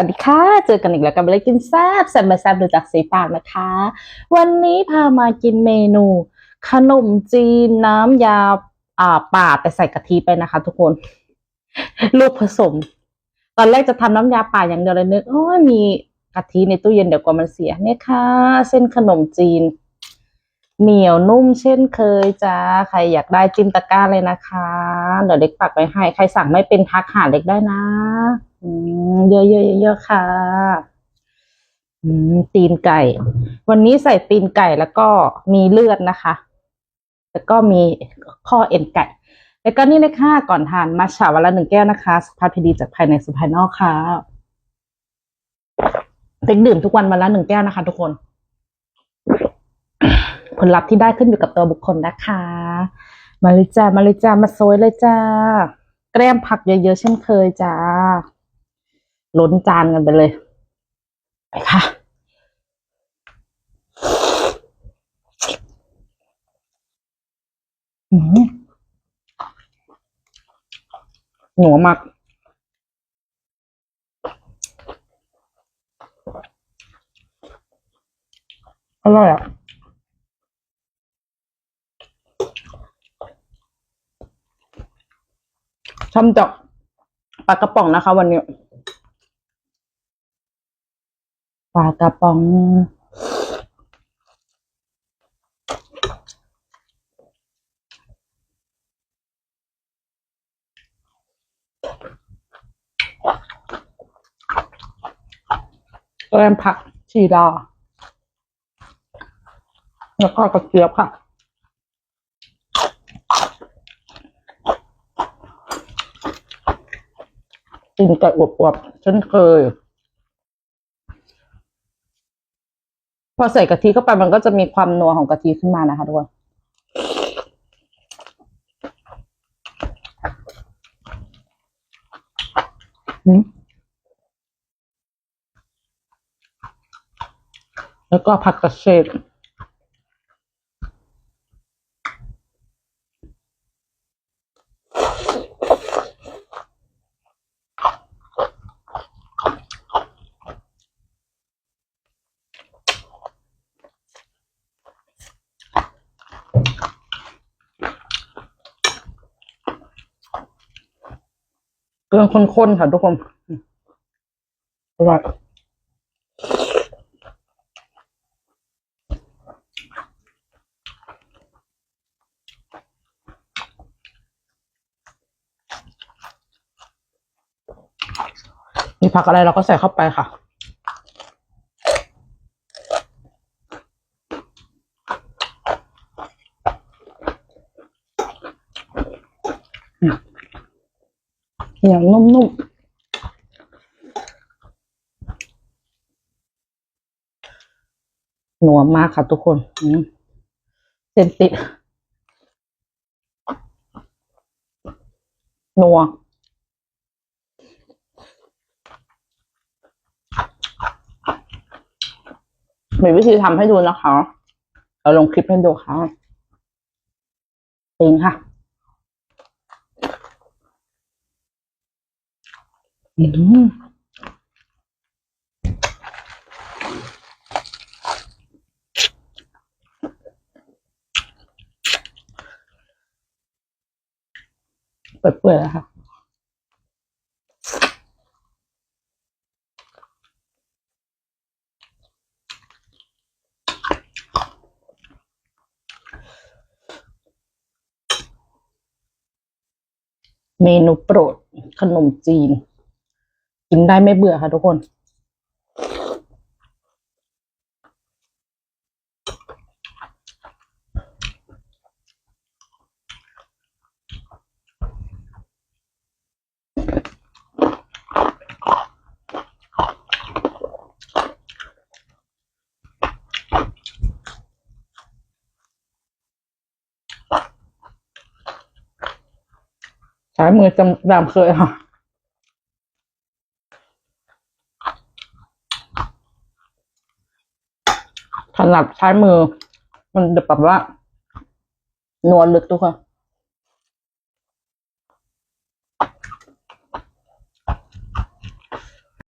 วัสดีค่ะ เจอกันอีกแล้วกับเลยกินแซ่บแซ่บมาแซ่บดูจากสีปากนะคะ วันนี้พามากินเมนู ขนมจีนน้ำยาอ่าป่าแต่ใส่กะทิไปนะคะ ทุกคน ลูกผสม ตอนแรกจะทำน้ำยาป่าอย่างเดียวเลยนึกโอ้มีกะทิในตู้เย็นเดี๋ยวกลัวมันเสียเนี่ยค่ะ เส้นขนมจีน เหนียวนุ่มเช่นเคยจ้าใครอยากได้จิ้มตะกร้าเลยนะคะ เดี๋ยวเล็กปักไว้ให้ ใครสั่งไม่เป็นทักหาเล็กได้นะ อืมเยอะๆเยอะๆค่ะตีนไก่ วันนี้ใส่ตีนไก่แล้วก็มีเลือดนะคะ แล้วก็มีข้อเอ็นไก่ แล้วก็นี่เลยค่ะก่อนทานมาฉาวันละหนึ่งแก้วนะคะสุขภาพดีจากภายในสู่ภายนอกค่ะเด็กดื่มทุกวันวันละหนึ่งแก้วนะคะ ทุกคน ผลลัพธ์ที่ได้ขึ้นอยู่กับตัวบุคคลนะคะ มาเลยจ้ามาเลยจ้ามาโซยเลยจ้าแกล้มผักเยอะๆเช่นเคยจ้า ล้นจานกันไปเลย ไปค่ะหนัวมากอร่อยอะทำจากปลากระป๋องนะคะวันนี้ ปลากระป๋อง แกล้มผักชีดา แล้วก็กระเจี๊ยบค่ะกินไก่อวบๆเช่นเคย พอใส่กะทิเข้าไปมันก็จะมีความนัวของกะทิขึ้นมานะคะทุกคนแล้วก็ผักกระเฉด เครื่องข้นๆค่ะทุกคนอร่อยมีผักอะไรเราก็ใส่เข้าไปค่ะ อย่างนุ่มๆหนัวมากค่ะทุกคนเส้นติดนัวมีวิธีทำให้ดูนะคะ เราลงคลิปให้ดูค่ะเองค่ะ อืมเปื่อยแล้วค่ะเมนูโปรดขนมจีน กินได้ไม่เบื่อค่ะทุกคน ใช้มือจำดำเคยค่ะ ถนัดใช้มือ มันแบบว่า นวลลึกทุกคน